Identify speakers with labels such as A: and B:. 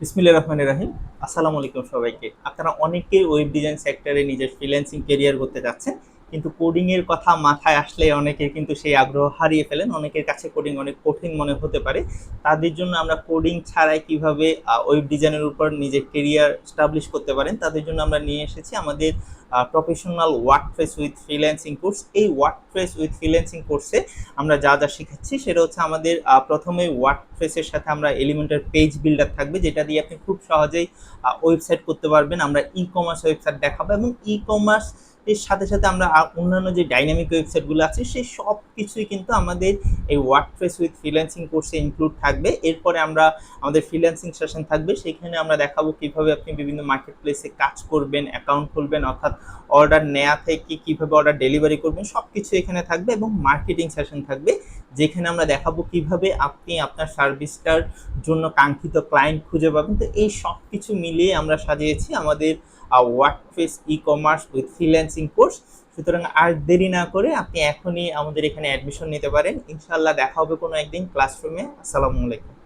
A: বিসমিল্লা রহমান রাহিম। আসসালামু আলাইকুম সবাইকে। আপনারা অনেকেই ওয়েব ডিজাইন সেক্টরে নিজের ফ্রিল্যান্সিং কেরিয়ার করতে যাচ্ছেন। কিন্তু কোডিং এর কথা মাথায় আসলে অনেকের কিন্তু সেই আগ্রহ হারিয়ে ফেলেন। অনেকের কাছে কোডিং অনেক কঠিন মনে হতে পারে। তাদের জন্য আমরা কোডিং ছাড়াই কীভাবে ওয়েব ডিজাইনের উপর নিজের কেরিয়ার স্টাবলিশ করতে পারেন, তাদের জন্য আমরা নিয়ে এসেছি আমাদের professional workforce with freelancing course এই ওয়ার্কফ্রেস উইথ ফ্রিল্যান্সিং কোর্সে আমরা যা যা শিখাচ্ছি, সেটা হচ্ছে আমাদের প্রথমে ওয়ার্কফ্রেসের সাথে আমরা এলিমেন্টের পেজ বিল্ডার থাকবে, যেটা দিয়ে আপনি খুব সহজেই ওয়েবসাইট করতে পারবেন। আমরা ই কমার্স ওয়েবসাইট দেখাবো এবং ই কমার্স এর সাথে সাথে আমরা অন্যান্য যে ডাইনামিক ওয়েবসাইটগুলো আছে, সেই সব কিছুই কিন্তু আমাদের এই ওয়ার্কফ্রেস উইথ ফ্রিল্যান্সিং কোর্সে ইনক্লুড থাকবে। এরপরে আমরা আমাদের ফ্রিল্যান্সিং সেশন থাকবে। সেখানে আমরা দেখাবো কীভাবে আপনি বিভিন্ন মার্কেট প্লেসে কাজ করবেন অ্যাকাউন্ট খুলবেন, অর্থাৎ অর্ডার নেওয়া থেকে কীভাবে অর্ডার ডেলিভারি করবেন সব কিছু এখানে থাকবে এবং মার্কেটিং সেশন থাকবে। যেখানে আমরা দেখাবো কীভাবে আপনি আপনার সার্ভিসটার জন্য কাঙ্ক্ষিত ক্লায়েন্ট খুঁজে পাবেন। তো এই সব কিছু মিলিয়ে আমরা সাজিয়েছি আমাদের workforce e commerce with freelancing course. সুতরাং আর দেরি না করে আপনি এখনই আমাদের এখানে অ্যাডমিশন নিতে পারেন। ইনশাল্লাহ দেখা হবে কোনো একদিন ক্লাসরুমে আসসালামু আলাইকুম।